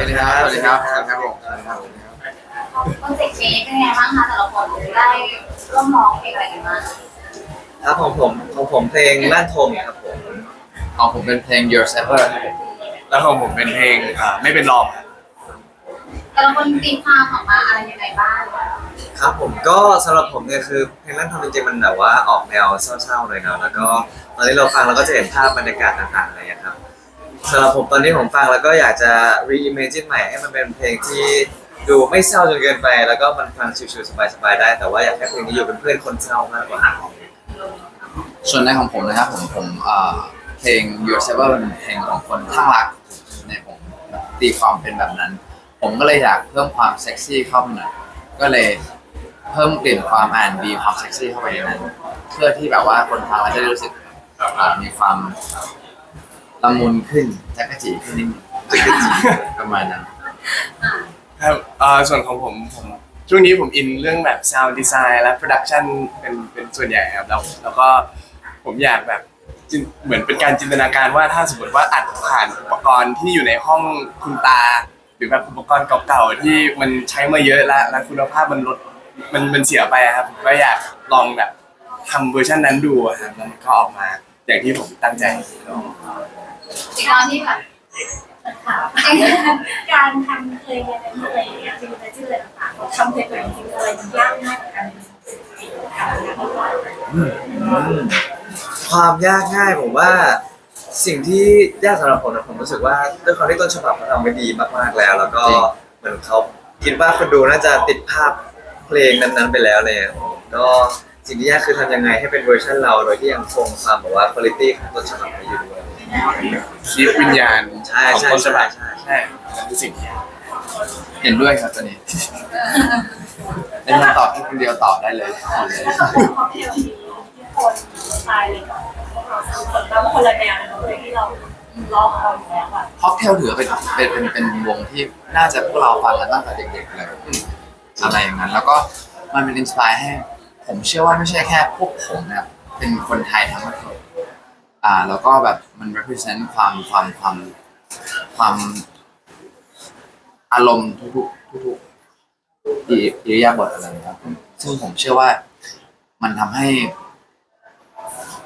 วัสดีครับสวัสดีครับครับผมโปรเจกต์นี้เป็นไงบ้างคะแต่ละคนได้ร่วมร้องเพลงอะไรกันบ้างครับของผมของผมเพลงลั่นทมครับผมของผมเป็นเพลง Your Saver ครับผมแล้วของผมเป็นเพลงอ่าไม่เป็นรองครับแต่ละคนตีความออกมาอะไรยังไงบ้างครับผมก็สำหรับผมเนี่ยคือเพลงลั่นทมจริงๆมันแบบว่าออกแนวเศร้าๆหน่อยเนาะแล้วก็ตอนนี้เราฟังเราก็จะเห็นภาพบรรยากาศต่างๆอะไรอย่างเงี้ยครับ สำหรับผมตอนนี้ผมฟังแล้วก็อยากจะ reimagine ใหม่ให้มันเป็นเพลงที่ดูไม่เศร้าจนเกินไป แล้วก็มันฟังชิวๆสบายๆได้ แต่ว่าอยากให้เพลงนี้อยู่เป็นเพื่อนคนเศร้ามากกว่าส่วนในของผมนะครับผมผมเอ่อเพลง Your Saver เป็นเพลงของคนข้างรักในผมตีความเป็นแบบนั้น ผมก็เลยอยากเพิ่มความเซ็กซี่เข้าไปหน่อยก็เลยเพิ่มกลิ่นความอ่านดีความเซ็กซี่เข้าไปในนั้นเพื่อที่แบบว่าคนฟังแล้วจะได้รู้สึกอ่ามีความ ละมุนขึ้นจักะจีขึ้นนิดนึงประมาณนั้น ครับอ่าส่วนของผมผมช่วงนี้ผมอินเรื่องแบบ sound design และ production เป็นเป็นส่วนใหญ่ครับแล้วแล้วก็ผมอยากแบบจินเหมือนเป็นการจินตนาการว่าถ้าสมมติว่าอัดผ่านอุปกรณ์ที่อยู่ในห้องคุณตา หรือแบบอุปกรณ์เก่าๆที่มันใช้มาเยอะแล้วแล้วคุณภาพมันลดมันมันเสียไปอะครับผมก็อยากลองแบบทำเวอร์ชันนั้นดูอะครับแล้วมันก็ออกมาอย่างที่ผมตั้งใจ อีกตอนที่แบบค่ะการทำเพลงอะไรอย่างเงี้ยจริงๆชื่ออะไรต่างๆทำเพลงตัวเองจริงอะไรมันยากมากกว่ากันความยากง่ายผมว่า สิ่งที่ยากสำหรับผมนะผมรู้สึกว่าด้วยความที่ต้นฉบับเขาทำไว้ดีมากๆแล้ว แล้วก็เหมือนเขาคิดว่าคนดูน่าจะติดภาพเพลงนั้นๆไปแล้วเลยก็สิ่งที่ยากคือทำยังไงให้เป็นเวอร์ชันเราโดยที่ยังคงความแบบว่าคุณภาพของต้นฉบับไว้อยู่ คีบวิญญาณใช่ของใช่ต้นฉบับใช่ใช่ใช่นั่นคือสิ่งที่ยากเห็นด้วยครับตอนนี้ในคำตอบที่คนเดียวตอบได้เลยตอบเลยของเพลงนี้ที่คนสไตล์เลยกับพวกเราสองคนแล้วคนละแนวเลยที่เราร้องเอาอยู่แล้วอะค็อกเทลถือเป็นเป็นเป็นเป็นวงที่น่าจะพวกเราฟังกันตั้งแต่เด็กๆเลยอะไรอย่างนั้น แล้วก็มันเป็นอินสปายให้ ผมเชื่อว่าไม่ใช่แค่พวกผมนะครับเป็นคนไทยทั้งประเทศ อ่า แล้วก็แบบมัน represent ความความความความอารมณ์ทุกๆทุกๆอิอิริยาบถอะไรนะครับซึ่งผมเชื่อว่ามันทำให้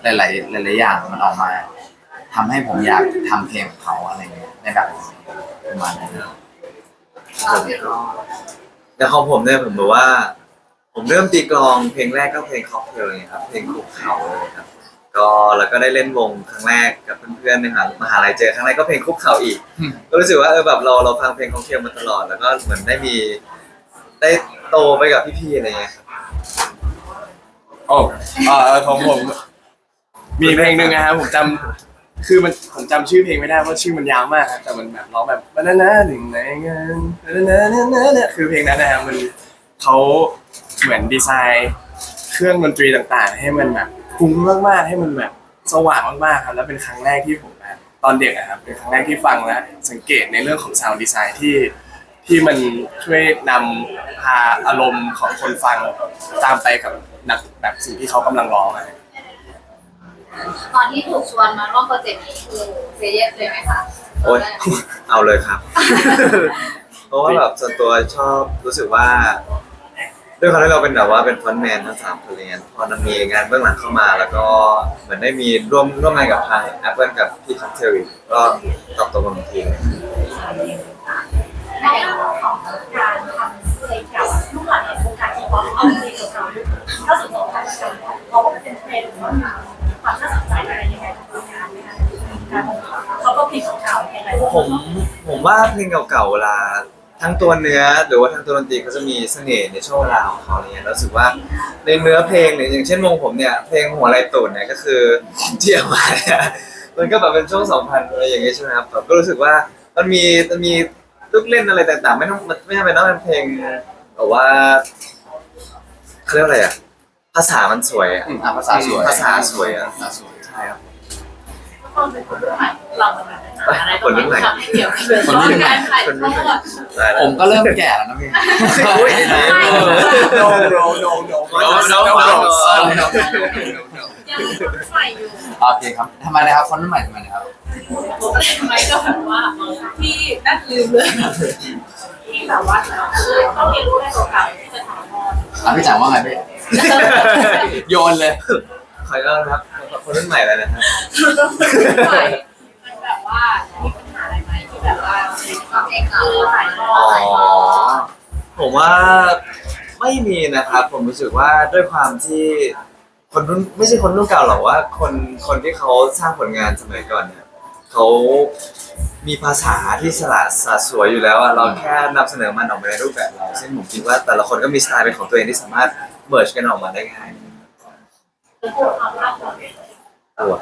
หลายๆหลายๆอย่างมันออกมาทำให้ผมอยากทำเพลงของเขาอะไรเงี้ยในแบบประมาณนั้น ผมก็แต่ของผมเนี่ยผมแบบว่า ผมเริ่มตีกลองเพลงแรกก็เพลงค็อกเทลเลยครับเพลงคุกเขาเลยครับ ก็แล้วก็ได้เล่นวงครั้งแรกกับเพื่อนๆในมหามหาลัยเจอครั้งแรกก็เพลงคุกเขาอีก ก็รู้สึกว่าเออแบบเราเราฟังเพลงค็อกเทลมาตลอด แล้วก็เหมือนได้มี ได้โตไปกับพี่ๆอะไรเงี้ยครับโอ้เอ่อของผม มีเพลงหนึ่งนะครับผมจำคือมันผมจำชื่อเพลงไม่ได้เพราะชื่อมันยาวมากครับแต่มันแบบร้องแบบบานานาหนึ่งในเงินบานานานานาคือเพลงนั้นนะครับมันเขาเหมือนดีไซน์ เครื่องดนตรีต่างๆ ให้มันแบบ ฟุ้งมากๆให้มันแบบสว่างมากๆครับแล้วเป็นครั้งแรกที่ผมแบบตอนเด็กอะครับเป็นครั้งแรกที่ฟังแล้วสังเกตในเรื่องของซาวด์ดีไซน์ที่ที่มันช่วยนำพาอารมณ์ของคนฟังตามไปกับนักแบบสิ่งที่เขากำลังร้องอะตอนที่ถูกชวนมาร่วมโปรเจกต์นี้คือเซเยสเลยไหมคะโอ๊ยเอาเลยครับ เพราะว่าแบบส่วนตัวชอบรู้สึกว่า ด้วยความที่เราเป็นแบบว่าเป็นฟรอนต์แมนทั้งสามคนเลยเนี่ยพอมันมีงานเบื้องหลังเข้ามา แล้วก็เหมือนได้มีร่วมร่วมงานกับทาง Apple กับพี่คัพเทลก็ตอบตกลงทีมในเรื่องของการทำเพลงเก่าลูกหลานในวงการทีป๊อปเอาเพลงเก่าๆถ้าสนใจการทำเพราะว่ามันเป็นเพลงที่มีความน่าสนใจอะไรยังไงของวงการไหมคะการเขาก็เพลงเก่าๆยังไงผมผมว่าเพลงเก่าๆเวลา ทั้งตัวเนื้อหรือว่าทั้งตัวดนตรีเขาจะมีเสน่ห์ในช่วงเวลาของเขาเนี่ยรู้สึกว่าในเนื้อเพลงเนี่ยอย่างเช่นวงผมเนี่ยเพลงหัวไรตูดเนี่ยก็คือเที่เอามาเนี่ยมันก็แบบเป็นช่วงสองพันอะไรอย่างเงี้ยใช่ไหมครับแบบก็รู้สึกว่ามันมีมันมีลูกเล่นอะไรต่างๆ ไม่ต้องไม่จำเป็นต้องเป็นเพลงแบบว่าเขาเรียกอะไรอะภาษามันสวยอะภาษาสวยภาษาสวยอะภาษาสวยใช่ครับ คนเป็นคนรุ่นใหม่เราเหมือนกันอะไรคนรุ่นใหม่ทำให้เกี่ยวกับเรื่องคนรุ่นใหม่การถ่ายทอดตายผแล้วมก็เริ่มแก่แล้วนะพี่อุ้ยโนโนโนโนยังรุ่นใหม่อยู่โอเคครับทำไมนะครับคนรุ่นใหม่ทำไมนะครับทำไมก็แบบว่าที่นั่นลืมเลยที่แบบว่าต้องเรียนรู้ได้เก่าๆที่จะถามพออะพี่จังว่าไงพี่โยนเลย ขอเล่านะครับคนรุ่นใหม่แล้วนะครับรุ่นใหม่มันแบบว่ามีปัญหาอะไรไหมที่แบบว่าความเอกเราถ่ายทออ๋ดอถ่ายทอดผมว่าไม่มีนะครับ ผมรู้สึกว่าด้วยความที่คนรุ่นไม่ใช่คนรุ่นเก่าหรอกว่า คนคนที่เขาสร้างผลงานสมัยก่อนเนี่ยเขามีภาษาที่สละสะสวยอยู่แล้วอะเราแค่นำเสนอมันออกมาในรูปแบบเราซึ่งผมคิดว่าแต่ละคนก็มีสไตล์เป็นของตัวเองที่สามารถเมิร์ชกันออกมาได้ง่าย กของกลัว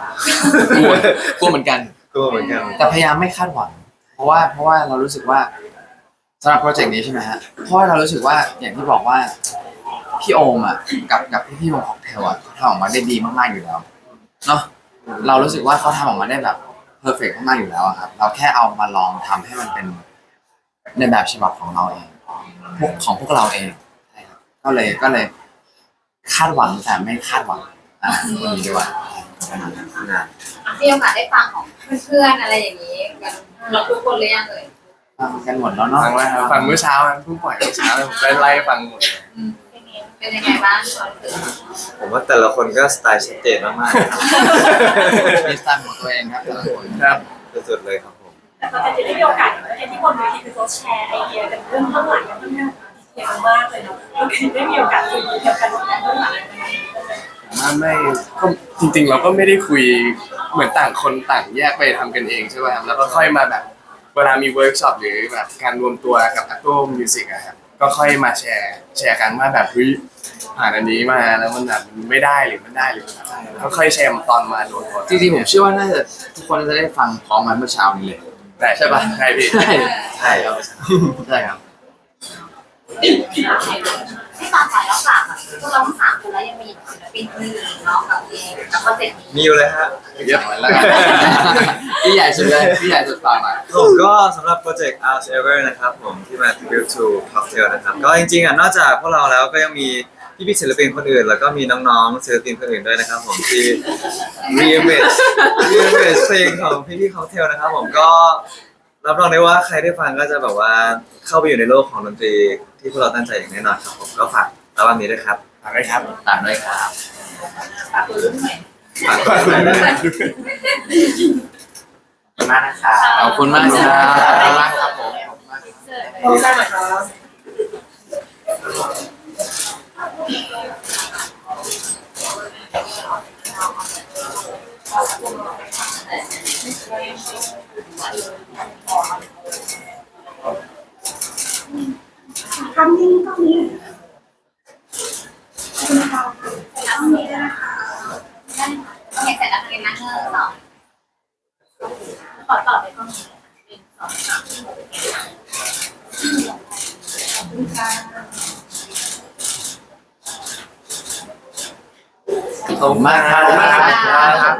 กลัวกลัวเหมือนกัน กลัวเหมือนกัน แต่พยายามไม่คาดหวัง เพราะว่าเพราะว่าเรารู้สึกว่าสำหรับโปรเจกต์นี้ใช่ไหมฮะ เพราะว่าเรารู้สึกว่าอย่างที่บอกว่าพี่โอมอะกับกับพี่พี่วงค็อกเทลอะเขาทำออกมาได้ดีมากๆอยู่แล้วเนาะเรารู้สึกว่าเขาทำออกมาได้แบบเพอร์เฟกมากๆอยู่แล้วอะครับ เราแค่เอามาลองทำให้มันเป็นในแบบฉบับของเราเองพวกของพวกเราเองใช่ครับก็เลยก็เลยคาดหวังแต่ไม่คาดหวัง อ่าคนนี้ดีกว่าประมาณนั้นนะมีโอกาสได้ฟังของเพื่อนๆอะไรอย่างนี้กันเราทุกคนเลยยังเลยฟังกันหมดแล้วเนาะฟังแล้วครับฟังเมื่อเช้าครับเพิ่งปล่อยเมื่อเช้าผมไปไล่ฟังหมดเลยเป็นยังไงบ้างความรู้สึกผมว่าแต่ละคนก็สไตล์ชัดเจนมากๆนะครับมีสไตล์ของตัวเองครับแต่ละคนครับสุดๆเลยครับผมแต่ตอนนี้ได้มีโอกาสเห็นที่บนเวทีคือเขาแชร์ไอเดียกันเรื่องเบื้องหลังกันเรื่องเกี่ยวกันมากเลยเนาะเราเคยได้มีโอกาสคุยเกี่ยวกับการเบื้องหลังกัน ไหมผมว่าไม่ก็จริงๆเราก็ไม่ได้คุยเหมือนต่างคนต่างแยกไปทำกันเองใช่ไหมครับแล้วก็ค่อยมาแบบเวลามีเวิร์กช็อปหรือแบบการรวมตัวกับ Apple Music อะครับก็ค่อยมาแชร์แชร์กันว่าแบบเฮ้ยผ่านอันนี้มาแล้วมันแบบมันไม่ได้หรือมันได้หรือมันอะไรก็ค่อยแชร์ตอนมาโดนตัวจริงๆผมเชื่อว่าน่าจะทุกคนน่าจะได้ฟังพร้อมกันเมื่อเช้านี้เลยแต่ใช่ปะใช่พี่ใช่ใช่ครับใช่ครับ ที่ตอนถ่ายรอบหลังอะพวกเรา ศิลปินคนอื่นเนาะกับเพลงกับโปรเจกต์นี้มีอยู่เลยฮะ เยอะแล้วกันพี่ใหญ่สุดเลยพี่ใหญ่สุดฟังหน่อยผมก็สำหรับโปรเจกต์ Out Ever นะครับผมที่มา tribute to cocktail นะครับก็จริงๆอะนอกจากพวกเราแล้วก็ยังมีพี่พี่ๆศิลปินคนอื่น แล้วก็มีน้องๆศิลปินคนอื่นด้วยนะครับผมที่ remix remix เพลงของพี่พี่ cocktail นะครับผมก็รับรองได้ว่าใครได้ฟังก็จะแบบว่าเข้าไปอยู่ในโลกของดนตรีที่พวกเราตั้งใจอย่างแน่นอนครับผมก็ฝากอัลบั้มนี้ด้วยครับ อะไรครับตามด้วยครับฝากขอบคุณมากนะครับขอบคุณมากครับขอบคุณมากครับผมขอบคุณมากครับทำนี้ก็มี ต้องมีด้วยนะคะได้ค่ะโอเคเสร็จแล้วเรียนนะเออสองขอตอไปก็มีเป็นสองสามขอบคุณมากครับ ขอบคุณมากครับ